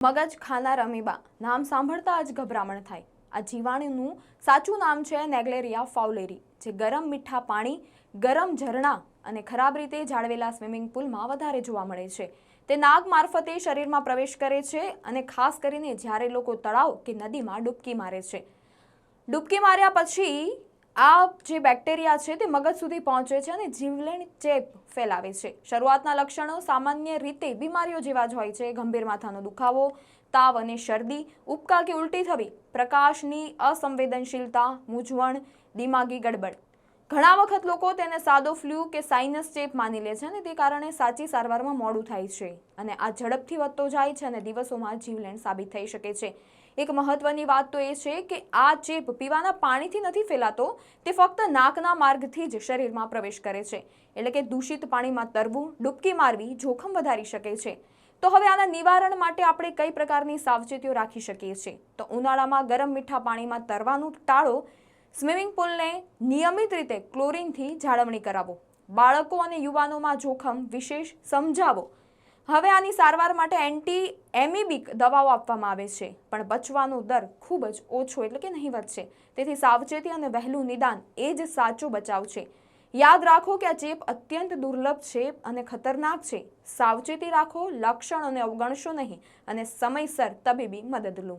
મગજ ખાનાર અમીબા. નામ સાંભળતા જ ગભરામણ થાય. આ જીવાણુનું સાચું નામ છે નેગ્લેરિયા ફાઉલેરી, જે ગરમ મીઠા પાણી, ગરમ ઝરણા અને ખરાબ રીતે જાળવેલા સ્વિમિંગ પુલમાં વધારે જોવા મળે છે. તે નાગ મારફતે શરીરમાં પ્રવેશ કરે છે અને ખાસ કરીને જ્યારે લોકો તળાવ કે નદીમાં ડૂબકી મારે છે. ડૂબકી માર્યા પછી આ જે બેક્ટેરિયા છે તે મગજ સુધી પહોંચે છે અને જીવલેણ ચેપ ફેલાવે છે. શરૂઆતના લક્ષણો સામાન્ય રીતે બીમારીઓ જેવા જ હોય છે. ગંભીર માથાનો દુખાવો, તાવ અને શરદી ઉપકા કે ઉલટી થવી, પ્રકાશની અસંવેદનશીલતા, મૂંઝવણ, દિમાગી ગડબડ. ઘણા વખત લોકો તેને સાદો ફ્લૂ કે સાઇનસ ચેપ માની લે છે અને તે કારણે સાચી સારવારમાં મોડું થાય છે. અને આ ઝડપથી વધતો જાય છે અને દિવસોમાં જીવલેણ સાબિત થઈ શકે છે. એક મહત્વની વાત તો એ છે કે આ ચેપ પીવાના પાણીથી નથી ફેલાતો, તે ફક્ત નાકના માર્ગથી જ શરીરમાં પ્રવેશ કરે છે. એટલે કે દૂષિત પાણીમાં તરવું, ડૂબકી મારવી જોખમ વધારી શકે છે. તો હવે આના નિવારણ માટે આપણે કઈ પ્રકારની સાવચેતીઓ રાખી શકીએ છીએ? તો ઉનાળામાં ગરમ મીઠા પાણીમાં તરવાનું ટાળો સ્વિમિંગ પુલને નિયમિત રીતે ક્લોરિનથી જાળવણી કરાવો. બાળકો અને યુવાનોમાં જોખમ વિશેષ સમજાવો. હવે આની સારવાર માટે એન્ટી એમિબિક દવાઓ આપવામાં આવે છે, પણ બચવાનો દર ખૂબ જ ઓછો એટલે કે નહીવત છે. તેથી સાવચેતી અને વહેલું નિદાન એ જ સાચો બચાવ છે. યાદ રાખો કે આ ચેપ અત્યંત દુર્લભ છે અને ખતરનાક છે. સાવચેતી રાખો લક્ષણોને અવગણશો નહીં અને સમયસર તબીબી મદદ લો.